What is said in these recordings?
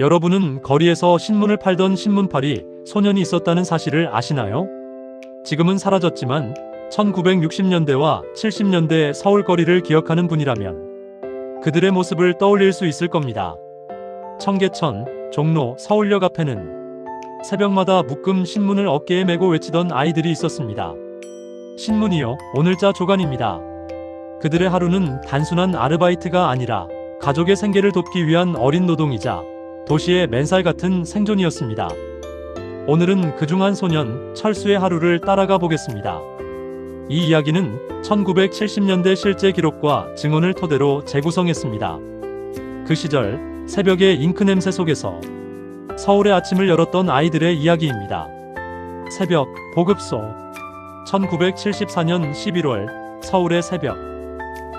여러분은 거리에서 신문을 팔던 신문팔이 소년이 있었다는 사실을 아시나요? 지금은 사라졌지만 1960년대와 70년대 서울 거리를 기억하는 분이라면 그들의 모습을 떠올릴 수 있을 겁니다. 청계천, 종로, 서울역 앞에는 새벽마다 묶음 신문을 어깨에 메고 외치던 아이들이 있었습니다. 신문이요, 오늘자 조간입니다. 그들의 하루는 단순한 아르바이트가 아니라 가족의 생계를 돕기 위한 어린 노동이자 도시의 맨살 같은 생존이었습니다. 오늘은 그중 한 소년 철수의 하루를 따라가 보겠습니다. 이 이야기는 1970년대 실제 기록과 증언을 토대로 재구성했습니다. 그 시절 새벽의 잉크 냄새 속에서 서울의 아침을 열었던 아이들의 이야기입니다. 새벽 보급소 1974년 11월 서울의 새벽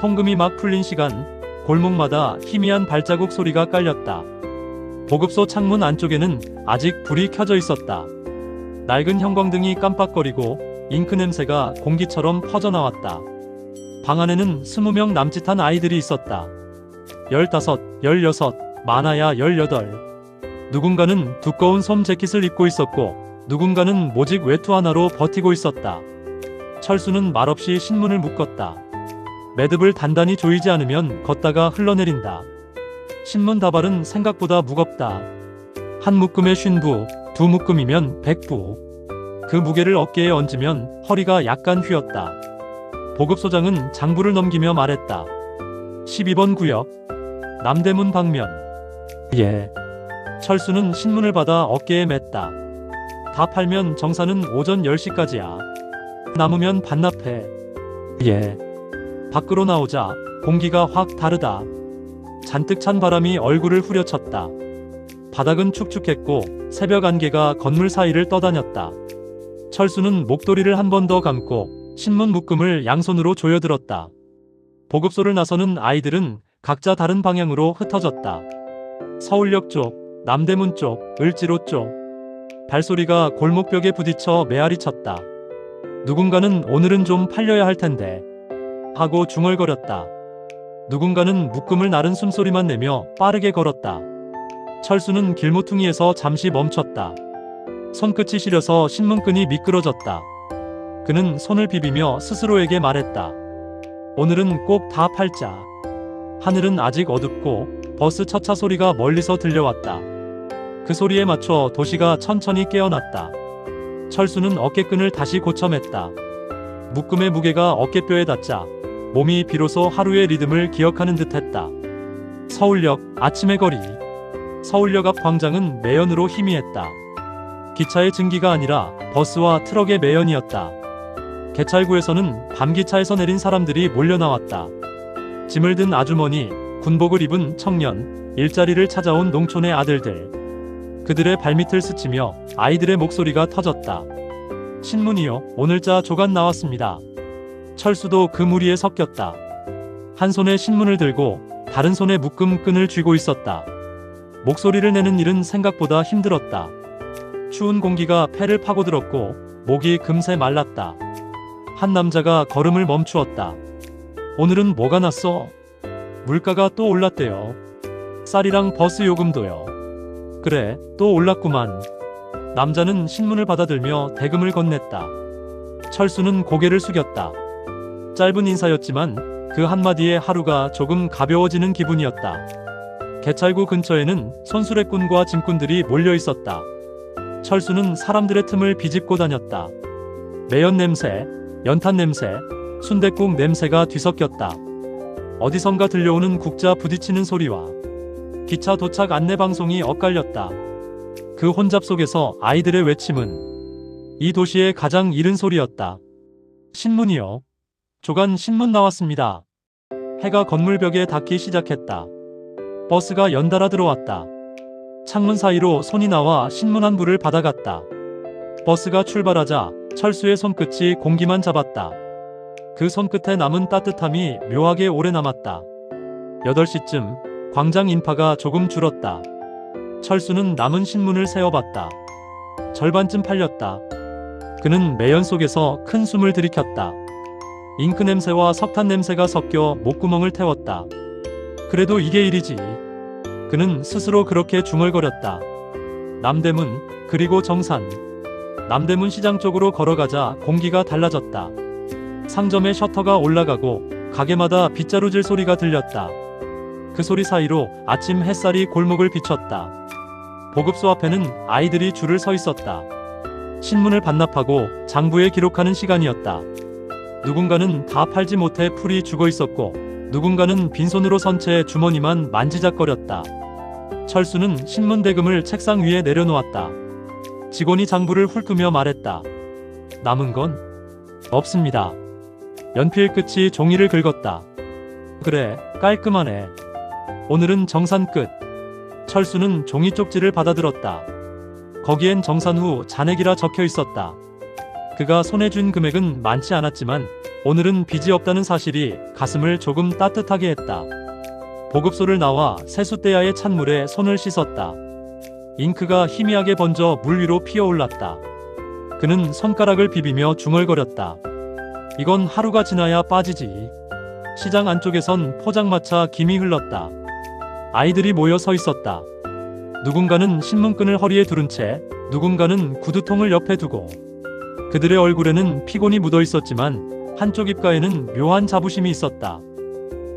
통금이 막 풀린 시간 골목마다 희미한 발자국 소리가 깔렸다. 보급소 창문 안쪽에는 아직 불이 켜져 있었다. 낡은 형광등이 깜빡거리고 잉크 냄새가 공기처럼 퍼져나왔다. 방 안에는 20명 남짓한 아이들이 있었다. 15, 16, 많아야 18. 누군가는 두꺼운 솜 재킷을 입고 있었고 누군가는 모직 외투 하나로 버티고 있었다. 철수는 말없이 신문을 묶었다. 매듭을 단단히 조이지 않으면 걷다가 흘러내린다. 신문 다발은 생각보다 무겁다. 한 묶음에 쉰부, 두 묶음이면 백부. 그 무게를 어깨에 얹으면 허리가 약간 휘었다. 보급 소장은 장부를 넘기며 말했다. 12번 구역. 남대문 방면. 예. 철수는 신문을 받아 어깨에 맸다. 다 팔면 정사는 오전 10시까지야. 남으면 반납해. 예. 밖으로 나오자 공기가 확 다르다. 잔뜩 찬 바람이 얼굴을 후려쳤다. 바닥은 축축했고 새벽 안개가 건물 사이를 떠다녔다. 철수는 목도리를 한 번 더 감고 신문 묶음을 양손으로 조여들었다. 보급소를 나서는 아이들은 각자 다른 방향으로 흩어졌다. 서울역 쪽, 남대문 쪽, 을지로 쪽. 발소리가 골목벽에 부딪혀 메아리 쳤다. 누군가는 오늘은 좀 팔려야 할 텐데. 하고 중얼거렸다. 누군가는 묶음을 나른 숨소리만 내며 빠르게 걸었다. 철수는 길모퉁이에서 잠시 멈췄다. 손끝이 시려서 신문끈이 미끄러졌다. 그는 손을 비비며 스스로에게 말했다. 오늘은 꼭 다 팔자. 하늘은 아직 어둡고 버스 첫차 소리가 멀리서 들려왔다. 그 소리에 맞춰 도시가 천천히 깨어났다. 철수는 어깨끈을 다시 고쳐맸다. 묶음의 무게가 어깨뼈에 닿자 몸이 비로소 하루의 리듬을 기억하는 듯했다. 서울역 아침의 거리. 서울역 앞 광장은 매연으로 희미했다. 기차의 증기가 아니라 버스와 트럭의 매연이었다. 개찰구에서는 밤기차에서 내린 사람들이 몰려나왔다. 짐을 든 아주머니, 군복을 입은 청년, 일자리를 찾아온 농촌의 아들들. 그들의 발밑을 스치며 아이들의 목소리가 터졌다. 신문이요, 오늘자 조간 나왔습니다. 철수도 그 무리에 섞였다. 한 손에 신문을 들고 다른 손에 묶음 끈을 쥐고 있었다. 목소리를 내는 일은 생각보다 힘들었다. 추운 공기가 폐를 파고들었고 목이 금세 말랐다. 한 남자가 걸음을 멈추었다. 오늘은 뭐가 났어? 물가가 또 올랐대요. 쌀이랑 버스 요금도요. 그래, 또 올랐구만. 남자는 신문을 받아들며 대금을 건넸다. 철수는 고개를 숙였다. 짧은 인사였지만 그 한마디에 하루가 조금 가벼워지는 기분이었다. 개찰구 근처에는 손수레꾼과 짐꾼들이 몰려 있었다. 철수는 사람들의 틈을 비집고 다녔다. 매연 냄새, 연탄 냄새, 순댓국 냄새가 뒤섞였다. 어디선가 들려오는 국자 부딪히는 소리와 기차 도착 안내 방송이 엇갈렸다. 그 혼잡 속에서 아이들의 외침은 이 도시의 가장 이른 소리였다. 신문이요. 조간 신문 나왔습니다. 해가 건물벽에 닿기 시작했다. 버스가 연달아 들어왔다. 창문 사이로 손이 나와 신문 한 부를 받아갔다. 버스가 출발하자 철수의 손끝이 공기만 잡았다. 그 손끝에 남은 따뜻함이 묘하게 오래 남았다. 8시쯤 광장 인파가 조금 줄었다. 철수는 남은 신문을 세어봤다. 절반쯤 팔렸다. 그는 매연 속에서 큰 숨을 들이켰다. 잉크 냄새와 석탄 냄새가 섞여 목구멍을 태웠다. 그래도 이게 일이지. 그는 스스로 그렇게 중얼거렸다. 남대문, 그리고 정산. 남대문 시장 쪽으로 걸어가자 공기가 달라졌다. 상점의 셔터가 올라가고 가게마다 빗자루질 소리가 들렸다. 그 소리 사이로 아침 햇살이 골목을 비췄다. 보급소 앞에는 아이들이 줄을 서 있었다. 신문을 반납하고 장부에 기록하는 시간이었다. 누군가는 다 팔지 못해 풀이 죽어 있었고 누군가는 빈손으로 선채 주머니만 만지작거렸다. 철수는 신문 대금을 책상 위에 내려놓았다. 직원이 장부를 훑으며 말했다. 남은 건 없습니다. 연필 끝이 종이를 긁었다. 그래, 깔끔하네. 오늘은 정산 끝. 철수는 종이 쪽지를 받아들었다. 거기엔 정산 후 잔액이라 적혀 있었다. 그가 쥔 금액은 많지 않았지만 오늘은 빚이 없다는 사실이 가슴을 조금 따뜻하게 했다. 보급소를 나와 세숫대야의 찬물에 손을 씻었다. 잉크가 희미하게 번져 물 위로 피어올랐다. 그는 손가락을 비비며 중얼거렸다. 이건 하루가 지나야 빠지지. 시장 안쪽에선 포장마차 김이 흘렀다. 아이들이 모여 서 있었다. 누군가는 신문끈을 허리에 두른 채 누군가는 구두통을 옆에 두고 그들의 얼굴에는 피곤이 묻어 있었지만 한쪽 입가에는 묘한 자부심이 있었다.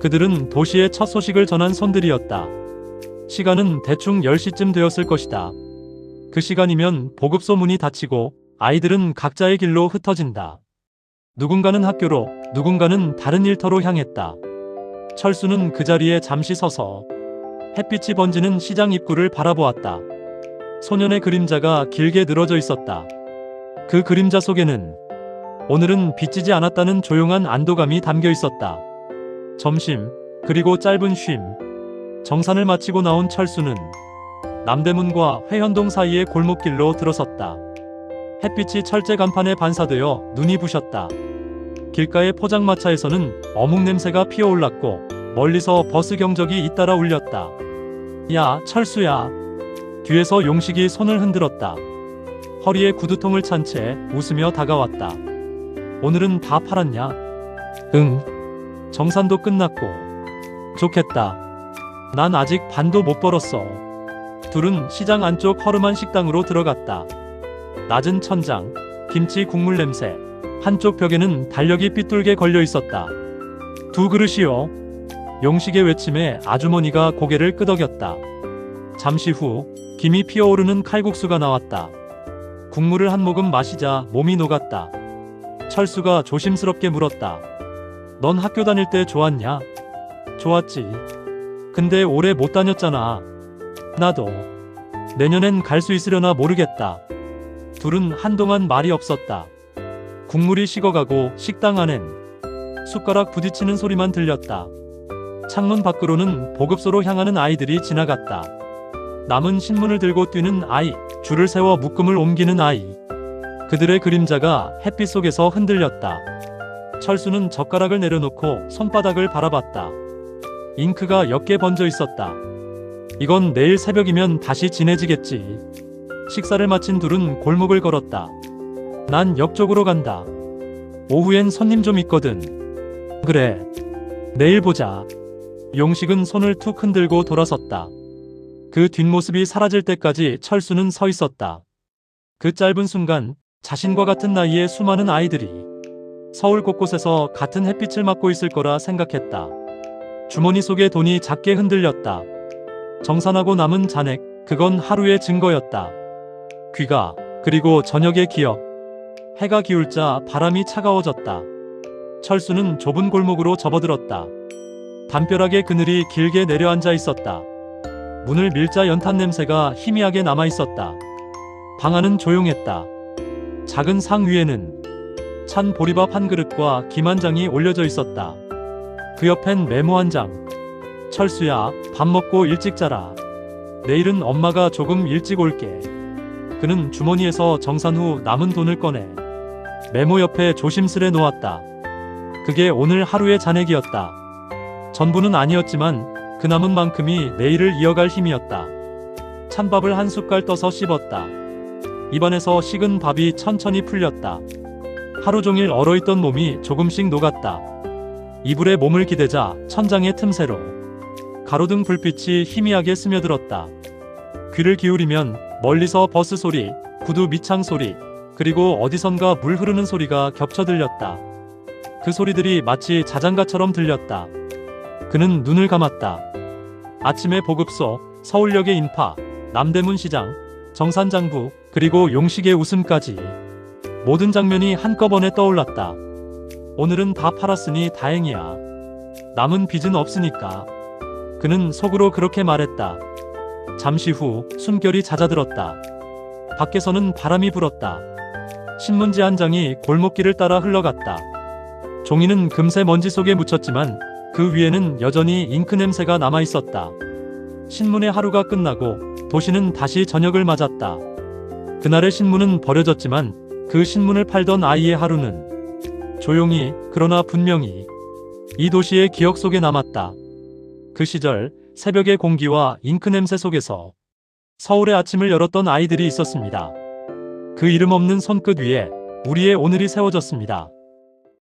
그들은 도시의 첫 소식을 전한 손들이었다. 시간은 대충 10시쯤 되었을 것이다. 그 시간이면 보급소 문이 닫히고 아이들은 각자의 길로 흩어진다. 누군가는 학교로, 누군가는 다른 일터로 향했다. 철수는 그 자리에 잠시 서서 햇빛이 번지는 시장 입구를 바라보았다. 소년의 그림자가 길게 늘어져 있었다. 그 그림자 속에는 오늘은 빚지지 않았다는 조용한 안도감이 담겨 있었다. 점심, 그리고 짧은 쉼. 정산을 마치고 나온 철수는 남대문과 회현동 사이의 골목길로 들어섰다. 햇빛이 철제 간판에 반사되어 눈이 부셨다. 길가의 포장마차에서는 어묵 냄새가 피어올랐고 멀리서 버스 경적이 잇따라 울렸다. 야, 철수야. 뒤에서 용식이 손을 흔들었다. 허리에 구두통을 찬 채 웃으며 다가왔다. 오늘은 다 팔았냐? 응. 정산도 끝났고. 좋겠다. 난 아직 반도 못 벌었어. 둘은 시장 안쪽 허름한 식당으로 들어갔다. 낮은 천장, 김치 국물 냄새, 한쪽 벽에는 달력이 삐뚤게 걸려 있었다. 두 그릇이요. 용식의 외침에 아주머니가 고개를 끄덕였다. 잠시 후 김이 피어오르는 칼국수가 나왔다. 국물을 한 모금 마시자 몸이 녹았다. 철수가 조심스럽게 물었다. 넌 학교 다닐 때 좋았냐? 좋았지. 근데 오래 못 다녔잖아. 나도. 내년엔 갈 수 있으려나 모르겠다. 둘은 한동안 말이 없었다. 국물이 식어가고 식당 안엔 숟가락 부딪히는 소리만 들렸다. 창문 밖으로는 보급소로 향하는 아이들이 지나갔다. 남은 신문을 들고 뛰는 아이, 줄을 세워 묶음을 옮기는 아이. 그들의 그림자가 햇빛 속에서 흔들렸다. 철수는 젓가락을 내려놓고 손바닥을 바라봤다. 잉크가 옅게 번져 있었다. 이건 내일 새벽이면 다시 진해지겠지. 식사를 마친 둘은 골목을 걸었다. 난 역 쪽으로 간다. 오후엔 손님 좀 있거든. 그래. 내일 보자. 용식은 손을 툭 흔들고 돌아섰다. 그 뒷모습이 사라질 때까지 철수는 서 있었다. 그 짧은 순간 자신과 같은 나이의 수많은 아이들이 서울 곳곳에서 같은 햇빛을 맞고 있을 거라 생각했다. 주머니 속의 돈이 작게 흔들렸다. 정산하고 남은 잔액, 그건 하루의 증거였다. 귀가, 그리고 저녁의 기억. 해가 기울자 바람이 차가워졌다. 철수는 좁은 골목으로 접어들었다. 담벼락에 그늘이 길게 내려앉아 있었다. 문을 밀자 연탄 냄새가 희미하게 남아 있었다. 방 안은 조용했다. 작은 상 위에는 찬 보리밥 한 그릇과 김 한 장이 올려져 있었다. 그 옆엔 메모 한 장. 철수야, 밥 먹고 일찍 자라. 내일은 엄마가 조금 일찍 올게. 그는 주머니에서 정산 후 남은 돈을 꺼내 메모 옆에 조심스레 놓았다. 그게 오늘 하루의 잔액이었다. 전부는 아니었지만 그 남은 만큼이 내일을 이어갈 힘이었다. 찬밥을 한 숟갈 떠서 씹었다. 입안에서 식은 밥이 천천히 풀렸다. 하루 종일 얼어있던 몸이 조금씩 녹았다. 이불에 몸을 기대자 천장의 틈새로 가로등 불빛이 희미하게 스며들었다. 귀를 기울이면 멀리서 버스 소리, 구두 밑창 소리, 그리고 어디선가 물 흐르는 소리가 겹쳐 들렸다. 그 소리들이 마치 자장가처럼 들렸다. 그는 눈을 감았다. 아침의 보급소, 서울역의 인파, 남대문 시장, 정산장부, 그리고 용식의 웃음까지 모든 장면이 한꺼번에 떠올랐다. 오늘은 다 팔았으니 다행이야. 남은 빚은 없으니까. 그는 속으로 그렇게 말했다. 잠시 후 숨결이 잦아들었다. 밖에서는 바람이 불었다. 신문지 한 장이 골목길을 따라 흘러갔다. 종이는 금세 먼지 속에 묻혔지만 그 위에는 여전히 잉크 냄새가 남아 있었다. 신문의 하루가 끝나고 도시는 다시 저녁을 맞았다. 그날의 신문은 버려졌지만 그 신문을 팔던 아이의 하루는 조용히 그러나 분명히 이 도시의 기억 속에 남았다. 그 시절 새벽의 공기와 잉크 냄새 속에서 서울의 아침을 열었던 아이들이 있었습니다. 그 이름 없는 손끝 위에 우리의 오늘이 세워졌습니다.